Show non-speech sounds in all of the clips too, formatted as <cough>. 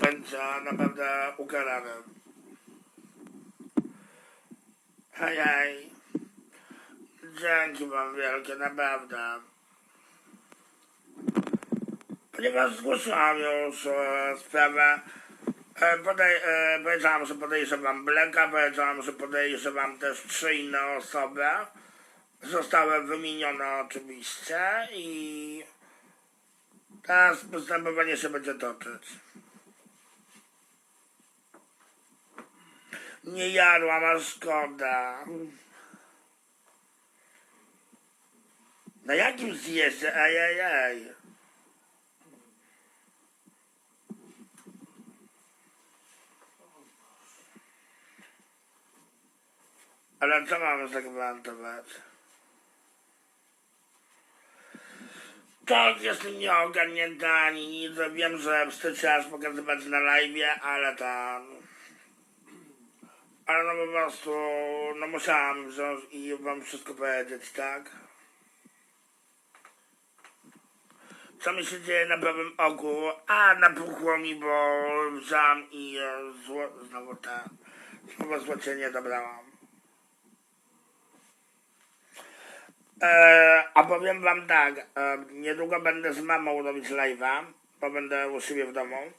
będzie naprawdę ukarany. Hej. Dzięki wam wielkie, naprawdę. Ponieważ zgłosiłam już e, sprawę, e, podej, e, powiedziałam, że podejrzewam Bleka, powiedziałam, że podejrzewam też trzy inne osoby. Zostały wymienione oczywiście i teraz postępowanie się będzie toczyć. Nie jadłam, a szkoda. Na jakim ej, ej. Ale co mamy zagwarantować? Tak, jestem nieogarnięta ani nic. Wiem, że wstyd się aż pokazywać na live, ale tam... Ale no po prostu, no musiałam wziąć i wam wszystko powiedzieć, tak? Co mi się dzieje na prawym oku? A, napuchło mi, bo wziąłem i zło, znowu te, znowu złocienie dobrałam. E, a powiem wam tak, e, niedługo będę z mamą robić live'a, bo będę u siebie w domu.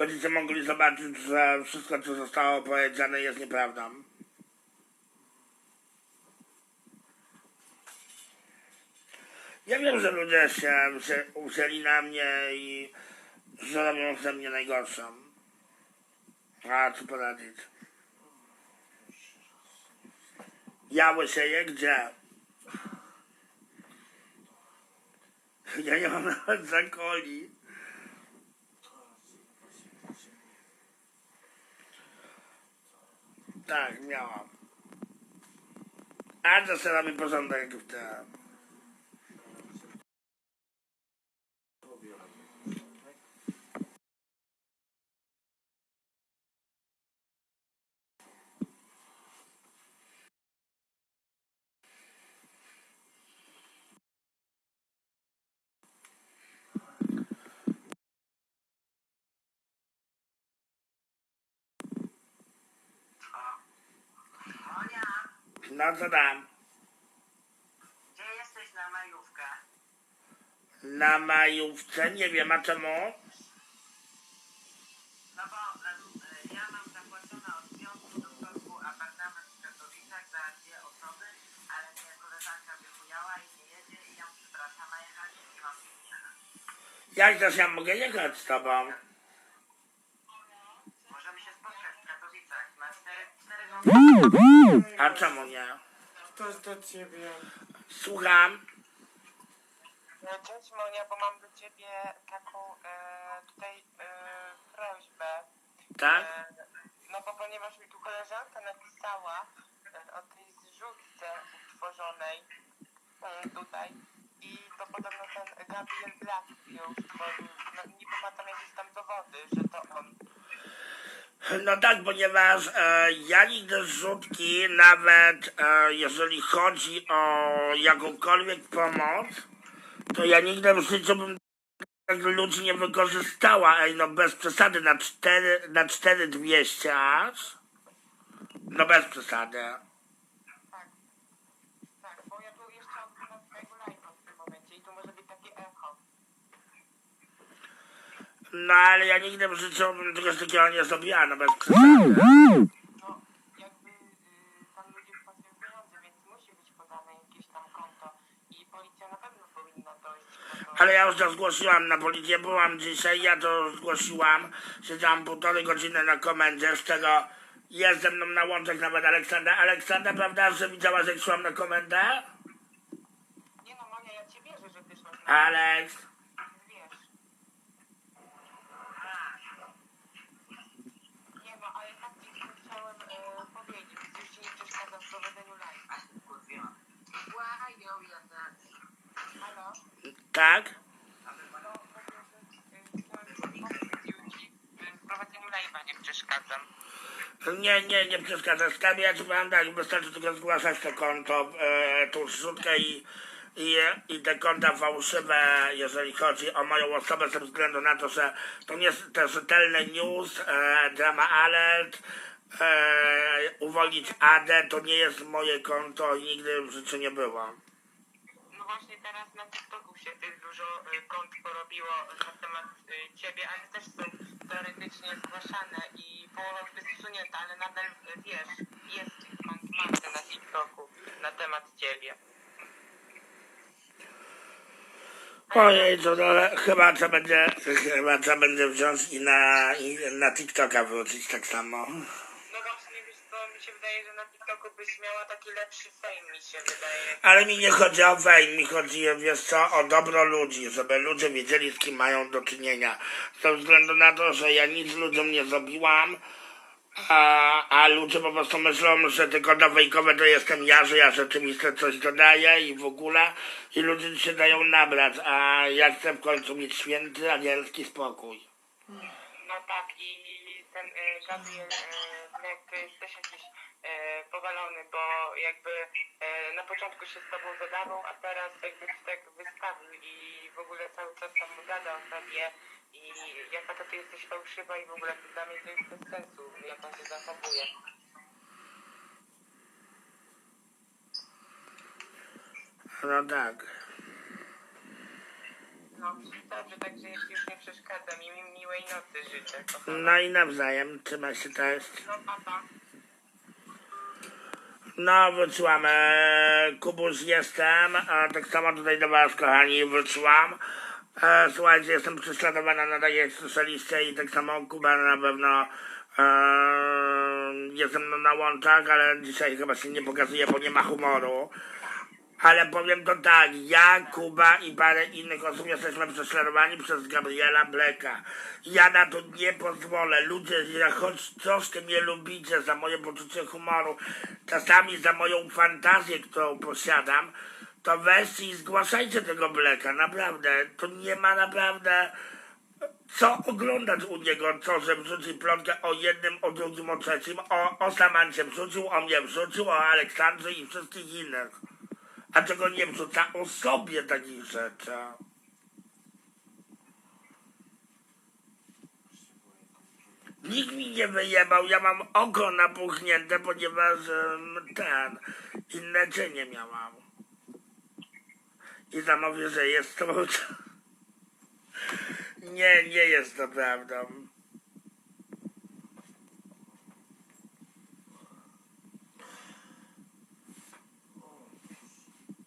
Będziecie mogli zobaczyć, że wszystko co zostało powiedziane jest nieprawdą. Ja wiem, że ludzie się, uwzięli na mnie i że ze mnie najgorszą. A co poradzić? Ja łysieję gdzie? Ja nie mam nawet zakoli. Tak, miałam. A to sobie robię porządek w tym. No co tam? gdzie jesteś na majówkę? Na majówce? Nie wiem, a czemu? No bo e, ja mam zapłacone od piątku do wtorku apartament w Katowicach za dwie osoby, ale mnie koleżanka wychujała i nie jedzie i ją przepraszam, a jechać nie mam pieniędzy. Jak też ja mogę jechać z tobą? Możemy się spotkać w Katowicach na 4, 4 godziny. A czemu nie? Ktoś do ciebie. Słucham. No, Cześć Monia, bo mam do ciebie taką e, tutaj e, prośbę. Tak? E, no bo ponieważ mi tu koleżanka napisała e, o tej zrzutce utworzonej e, tutaj i to podobno ten Gabriel Black ją stworzył. No, niby ma tam jakieś tam dowody, że to on. No tak, ponieważ e, ja nigdy zrzutki, nawet e, jeżeli chodzi o jakąkolwiek pomoc, to ja nigdy w życiu bym tak ludzi nie wykorzystała. Ej, no bez przesady, na 4, na 4200 aż. No bez przesady. Tak. Tak, bo ja tu jeszcze oglądam twojego live'a w tym momencie i tu może być takie echo. No ale ja nigdy w życiu bym czegoś takiego nie zrobiła, no bez przesady. No, jakby y, tam ludzie wpłacają pieniądze, więc musi być podane jakieś tam konto i policja na pewno powinna dojść do tego. Ale ja już to zgłosiłam na policję, byłam dzisiaj, ja to zgłosiłam. Siedziałam półtorej godziny na komendzie, z czego jest ze mną na łączach nawet Aleksandra. Aleksandra, prawda, że widziałaś jak szłam na komendę? Nie no, Monia, ja cię wierzę, że ty szłaś na Aleks, e, w prowadzeniu nie przeszkadzam. Nie, nie, nie przeszkadza. Tak, wystarczy tylko zgłaszać to konto, e, tą zrzutkę i i, i te konta fałszywe, jeżeli chodzi o moją osobę, ze względu na to, że to nie jest te rzetelne news, e, drama alert, e, uwolnić AD, to nie jest moje konto i nigdy w życiu nie było. Właśnie teraz na TikToku się tych dużo y, kont porobiło na temat y, ciebie, ale też są teoretycznie zgłaszane i połowa już ale nadal y, wiesz, jest masę na TikToku na temat ciebie. Ojej, to no, chyba trzeba będzie, chyba trzeba będzie wziąć i na, i na TikToka wrócić tak samo. No właśnie, wiesz co, mi się wydaje, że na TikToku byś miała taki lepszy fame, mi się wydaje. Ale mi nie chodzi o fame, mi chodzi, wiesz co, o dobro ludzi, żeby ludzie wiedzieli, z kim mają do czynienia. Ze względu na to, że ja nic ludziom nie zrobiłam, a, a ludzie po prostu myślą, że tylko do wejkowe to jestem ja, że ja rzeczywiście coś dodaję i w ogóle i ludzie się dają nabrać, a ja chcę w końcu mieć święty, anielski spokój. No tak, i ten Gabriel Black jest też jakiś y, powalony, bo jakby y, na początku się z tobą zadawał, a teraz jakby się tak wystawił i w ogóle cały czas tam gada o sobie i jaka to ty jesteś fałszywa i w ogóle to dla mnie to jest bez sensu, jak on się zachowuje. No tak. No dobrze, także ci już nie przeszkadzam i mi miłej nocy życzę. kochana. No i nawzajem, trzymaj się też. No papa. No, wróciłam. E, jestem. E, tak samo tutaj do Was, kochani, wróciłam. E, słuchajcie, jestem prześladowana, tak jak słyszeliście i tak samo Kuba na pewno e, jestem na łączach, ale dzisiaj chyba się nie pokazuje, bo nie ma humoru. Ale powiem to tak, ja, Kuba i parę innych osób jesteśmy prześladowani przez Gabriela Bleka. Ja na to nie pozwolę. Ludzie, choć troszkę mnie lubicie za moje poczucie humoru, czasami za moją fantazję, którą posiadam, to weźcie i zgłaszajcie tego Bleka, naprawdę. To nie ma naprawdę co oglądać u niego, co, że wrzuci plotkę o jednym, o drugim, o trzecim, o, o Samancie wrzucił, o mnie wrzucił, o Aleksandrze i wszystkich innych. A czego nie wrzuca o sobie takich rzeczy. Nikt mi nie wyjebał, ja mam oko napuchnięte, ponieważ ten, inne cienie miałam. I tam mówię, że jest to... <laughs> Nie, nie jest to prawdą.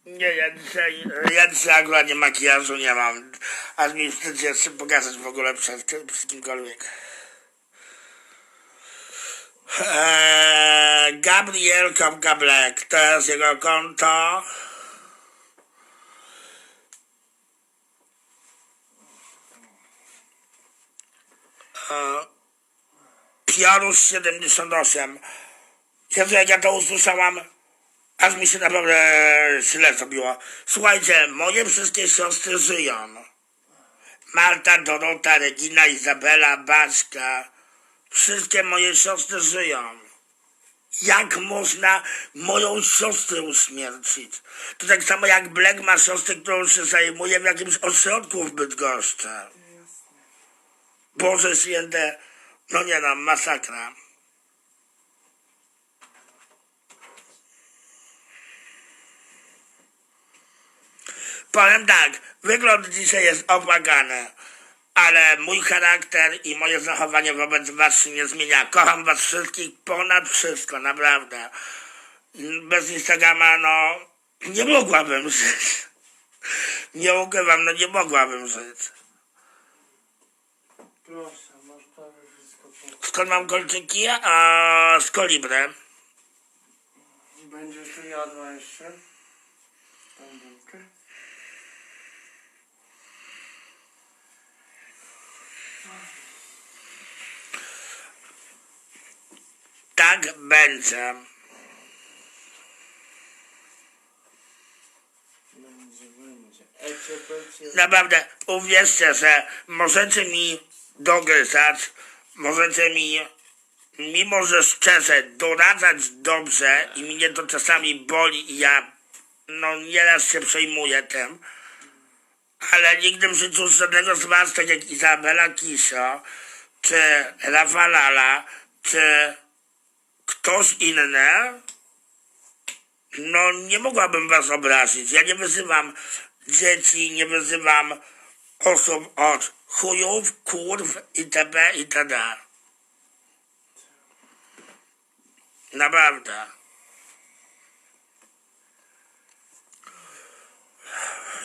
Nie, ja dzisiaj, ja dzisiaj akurat nie makijażu nie mam. Aż mi wstyd się pokazać w ogóle przed, przed kimkolwiek. Eee, Gabriel Kopka Black, to jest jego konto. Eee, Piorus 78. Jezu, jak ja to usłyszałam, aż mi się naprawdę źle zrobiło. Słuchajcie, moje wszystkie siostry żyją. Marta, Dorota, Regina, Izabela, Baśka. Wszystkie moje siostry żyją. Jak można moją siostrę uśmiercić? To tak samo jak Black ma siostrę, którą się zajmuje w jakimś ośrodku w Bydgoszczy. Boże święte, no nie no, masakra. Powiem tak, wygląd dzisiaj jest opłakany, ale mój charakter i moje zachowanie wobec was się nie zmienia. Kocham was wszystkich ponad wszystko, naprawdę. Bez Instagrama, no, nie mogłabym żyć. Nie ukrywam, no nie mogłabym żyć. Proszę, masz prawie wszystko. Skąd mam kolczyki? A z kolibrem. Będziesz tu jadła jeszcze? Bułkę? Tak będzie. Będzie. Naprawdę, uwierzcie, że możecie mi dogryzać, możecie mi, mimo że szczerze, doradzać dobrze i mnie to czasami boli i ja no nieraz się przejmuję tym, ale nigdy w życiu żadnego z was, tak jak Izabela Kisio, czy Rafa Lala, czy ktoś inny, no nie mogłabym was obrazić. Ja nie wyzywam dzieci, nie wyzywam osób od chujów, kurw itp. itd. Naprawdę.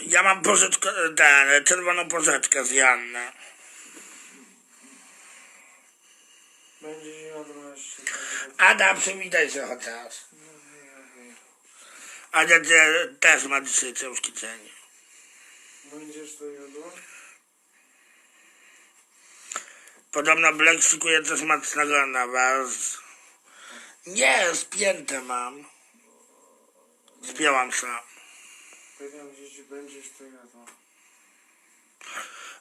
Ja mam pożyczkę, ten, czerwoną pożyczkę z Janny. Jeszcze tego. Ada, przywitaj się chociaż. Ada te, też ma dzisiaj ciężki dzień. Będziesz to jadła? Podobno Black szykuje coś mocnego na was. Nie, spięte mam. Spięłam się. Pytam czy będziesz to jadła.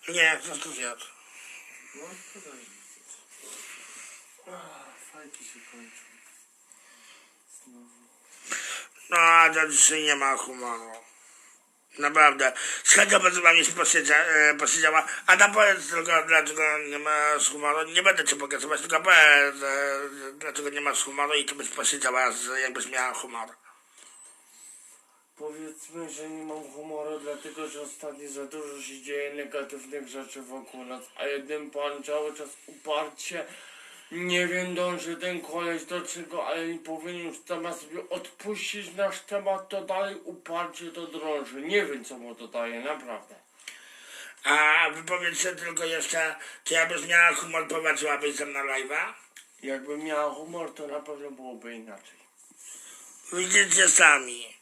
Nie, co tu zjadł? No, to daj mi coś. Ah, Fajki się kończą. Znowu. No, Ada dzisiaj nie ma humoru. Naprawdę. Z wami posiedzia, e, posiedziała. Ada, powiedz tylko, dlaczego nie masz humoru. Nie będę cię pokazywać, tylko powiedz, e, dlaczego nie masz humoru i tu byś posiedziała, z- jakbyś miała humor. Powiedzmy, że nie mam humoru, dlatego że ostatnio za dużo się dzieje negatywnych rzeczy wokół nas, a jeden pan cały czas uparcie nie wiem, dąży ten koleś do czego, ale nie powinien już temat sobie odpuścić nasz temat, to dalej uparcie to drąży. Nie wiem, co mu to daje, naprawdę. A wypowiedzcie tylko jeszcze, czy jakbyś miała humor, prowadziłabyś ze mną live'a? Jakby miała humor, to na pewno byłoby inaczej. Widzicie sami.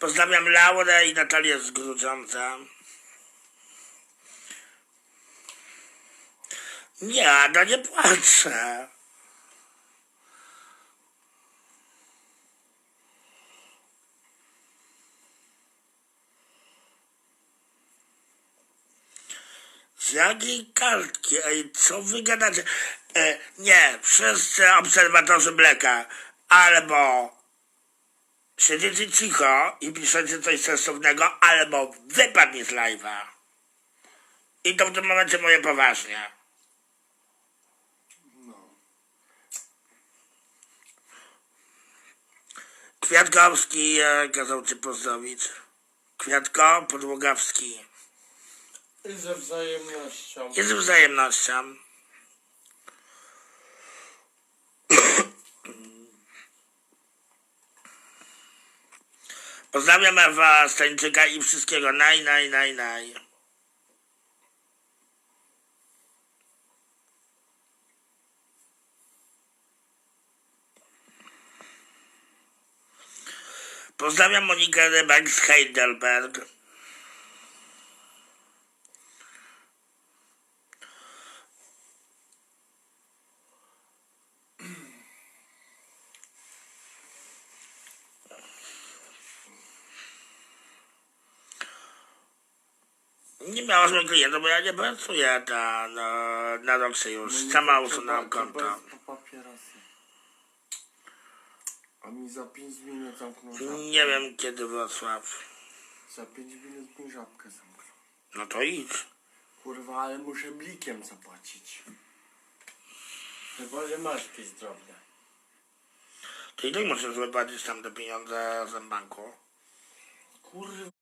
Pozdrawiam Laurę i Natalię z Grudziądza. Nie, Ada, nie płaczę. Z jakiej kartki? Ej, co wy gadacie? E, nie, wszyscy obserwatorzy Bleka albo siedzicie cicho i piszecie coś sensownego, albo wypadnie z live'a. I to w tym momencie moje poważnie. No. Kwiatkowski e, kazał cię pozdrowić. Kwiatko, Podłogawski. I ze wzajemnością. Jest wzajemnością. Pozdrawiam Ewa Stańczyka i wszystkiego naj, naj, naj, naj. Pozdrawiam Monikę Rybak z Heidelberg. Mnie klientów, bo ja nie pracuję na, na, na Roxy już. Sama usunęłam konto. A mi za 5 minut zamknął żabkę. Nie wiem kiedy Wrocław. Za 5 minut mi żabkę zamknął. No to idź. Kurwa, ale muszę blikiem zapłacić. Chyba, że masz jakieś drobne. To i tak musisz wypłacić tam te pieniądze z banku. Kurwa.